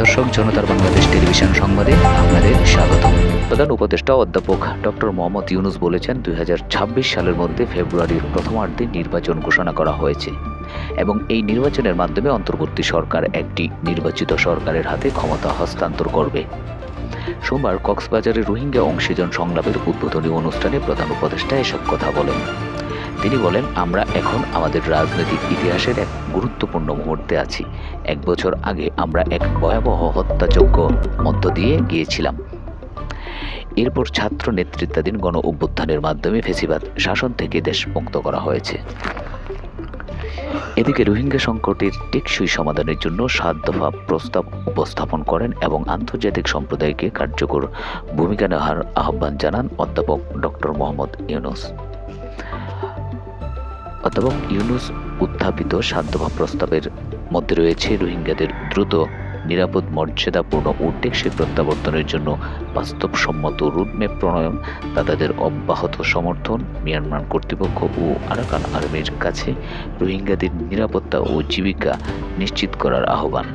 দর্শক, জনতার বাংলাদেশ টেলিভিশন সংবাদে আপনাদের স্বাগত প্রধান উপদেষ্টা অধ্যাপক ডক্টর মোহাম্মদ ইউনুস বলেছেন দু হাজার ছাব্বিশ সালের মধ্যে ফেব্রুয়ারির প্রথমার্ধে নির্বাচন ঘোষণা করা হয়েছে এবং এই নির্বাচনের মাধ্যমে অন্তর্বর্তী সরকার একটি নির্বাচিত সরকারের হাতে ক্ষমতা হস্তান্তর করবে। সোমবার কক্সবাজারে রোহিঙ্গা অংশীজন সংলাপের উদ্বোধনী অনুষ্ঠানে প্রধান উপদেষ্টা এসব কথা বলেন। তিনি বলেন, আমরা এখন আমাদের রাজনৈতিক ইতিহাসের এক গুরুত্বপূর্ণ মুহূর্তে আছি। এক বছর আগে আমরা এক ভয়াবহ হত্যাযজ্ঞ মধ্য দিয়ে গিয়েছিলাম। এরপর ছাত্র নেতৃত্বাধীন গণ অভ্যুত্থানের মাধ্যমে ফেসিবাদ শাসন থেকে দেশ মুক্ত করা হয়েছে। এদিকে রোহিঙ্গা সংকটের টেকসই সমাধানের জন্য সাত দফা প্রস্তাব উপস্থাপন করেন এবং আন্তর্জাতিক সম্প্রদায়কে কার্যকর ভূমিকা নেওয়ার আহ্বান জানান অধ্যাপক ডক্টর মোহাম্মদ ইউনুস। অধ্যাপক ইউনুস উত্থাপিত সাত প্রস্তাবের মধ্যে রয়েছে, রোহিঙ্গাদের দ্রুত, নিরাপদ, মর্যাদাপূর্ণ টেকসই প্রত্যাবর্তনের জন্য বাস্তবসম্মত রুটম্যাপ প্রণয়ন তাদের অব্যাহত সমর্থন, মিয়ানমার কর্তৃপক্ষ ও আরাকান আর্মির কাছে রোহিঙ্গাদের নিরাপত্তা ও জীবিকা নিশ্চিত করার আহ্বান।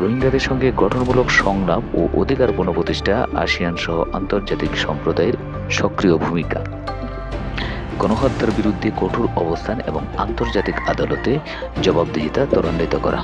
রোহিঙ্গাদের সঙ্গে গঠনমূলক সংগ্রাম ও অধিকার পুনঃপ্রতিষ্ঠা আসিয়ান সহ আন্তর্জাতিক সম্প্রদায়ের সক্রিয় ভূমিকা। গণহত্যার বিরুদ্ধে কঠোর অবস্থান এবং আন্তর্জাতিক আদালতে জবাবদিহিতা ত্বরান্বিত করা।